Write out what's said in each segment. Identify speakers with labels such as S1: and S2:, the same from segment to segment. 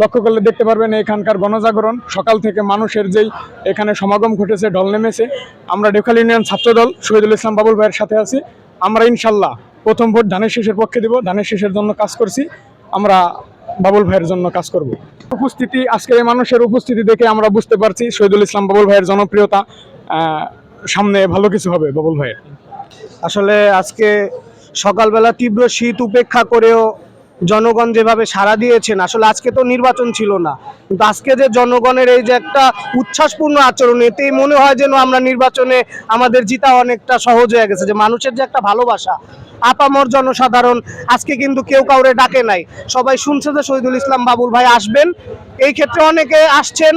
S1: লক্ষ্য করলে দেখতে পারবেন এখানকার গণজাগরণ। সকাল থেকে মানুষের যেই এখানে সমাগম ঘটেছে, ঢল নেমেছে, আমরা ডেকাল ইউনিয়ন ছাত্রদল শহীদুল ইসলাম বাবুল ভাইয়ের সাথে আছি। আমরা ইনশাল্লাহ প্রথম ভোট ধানের শীষের পক্ষে দিব, ধানের শীষের জন্য কাজ করছি। আমরা বাবুল ভাইয়ের জন্য কাজ করব। উপস্থিতি, আজকে এই মানুষের উপস্থিতি দেখে আমরা বুঝতে পারছি শহীদুল ইসলাম বাবুল ভাইয়ের জনপ্রিয়তা সামনে ভালো কিছু হবে বাবুল ভাইয়ের।
S2: আসলে আজকে সকালবেলা তীব্র শীত উপেক্ষা করেও জনগণ যেভাবে সাড়া দিয়েছেন, আসলে আজকে তো নির্বাচন ছিল না। কিন্তু আজকে যে জনগণের এই যে একটা উচ্ছ্বাসপূর্ণ আচরণ, এতেই মনে হয় যেন আমরা নির্বাচনে আমাদের জিতা অনেকটা সহজ হয়ে গেছে। যে মানুষের যে একটা ভালোবাসা, আপামর জনসাধারণ আজকে কিন্তু কেউ কাউরে ডাকে নাই। সবাই শুনছে যে শহীদুল ইসলাম বাবুল ভাই আসবেন। এই ক্ষেত্রে অনেকে আসছেন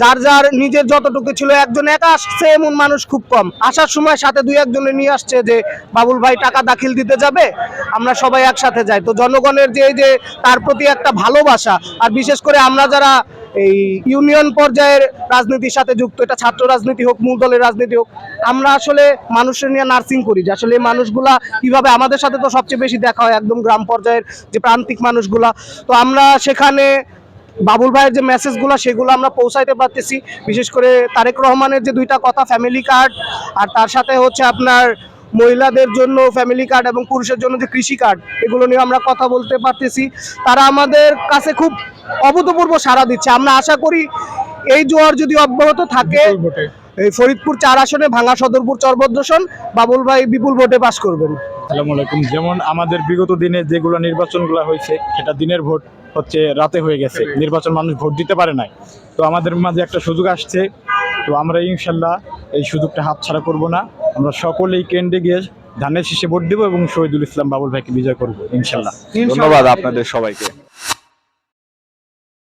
S2: যার যার নিজের যতটুকু ছিল, একজন একা আসছে, এমন মানুষ খুব কম। আসার সময় সাথে দুই একজনে নিয়ে আসছে যে, বাবুল ভাই, টাকা দাখিল দিতে যাবে? আমরা সবাই একসাথে যাই। তো জনগণের যে যে, তার প্রতি একটা ভালোবাসা, আর বিশেষ করে আমরা যারা এই ইউনিয়ন পর্যায়ের রাজনীতির সাথে যুক্ত, এটা ছাত্র রাজনীতি হোক, মূল দলের রাজনীতি হোক, আমরা আসলে মানুষের নিয়ে নার্সিং করি যে, আসলে এই মানুষগুলা কীভাবে, আমাদের সাথে তো সবচেয়ে বেশি দেখা হয় একদম গ্রাম পর্যায়ের যে প্রান্তিক মানুষগুলা। তো আমরা সেখানে বাবুল ভাইয়ের যে মেসেজগুলো সেগুলো আমরা পৌঁছাইতে পারতেছি। বিশেষ করে তারেক রহমানের যে দুইটা কথা ফ্যামিলি কার্ড আর তার সাথে হচ্ছে আপনার মহিলাদের জন্য ফ্যামিলি কার্ড এবং পুরুষের জন্য যে কৃষি কার্ড এগুলো নিয়ে আমরা কথা বলতে পারতেছি। তারা আমাদের কাছে খুব অভূতপূর্ব সাড়া দিচ্ছে। আমরা আশা করি এই জোয়ার যদি অব্যাহত থাকে এই ফরিদপুর চার আসনে ভাঙা সদরপুর চরভদ্রসন বাবুল ভাই বিপুল ভোটে পাশ করবেন।
S3: আসসালামু আলাইকুম। যেমন আমাদের বিগত দিনে যেগুলো নির্বাচনগুলো হয়েছে, সেটা দিনের ভোট হচ্ছে রাতে হয়ে গেছে। নির্বাচন মানুষ ভোট দিতে পারে নাই। তো আমাদের মাঝে একটা সুযোগ আসছে। তো আমরা ইনশাল্লাহ এই সুযোগটা হাতছাড়া করব না। আমরা সকলেই কেন্দ্রে গিয়ে ধানের শীষে ভোট দেবো এবং শহীদুল ইসলাম বাবুল ভাইকে বিজয় করব, ইনশাল্লাহ।
S4: ধন্যবাদ আপনাদের সবাইকে।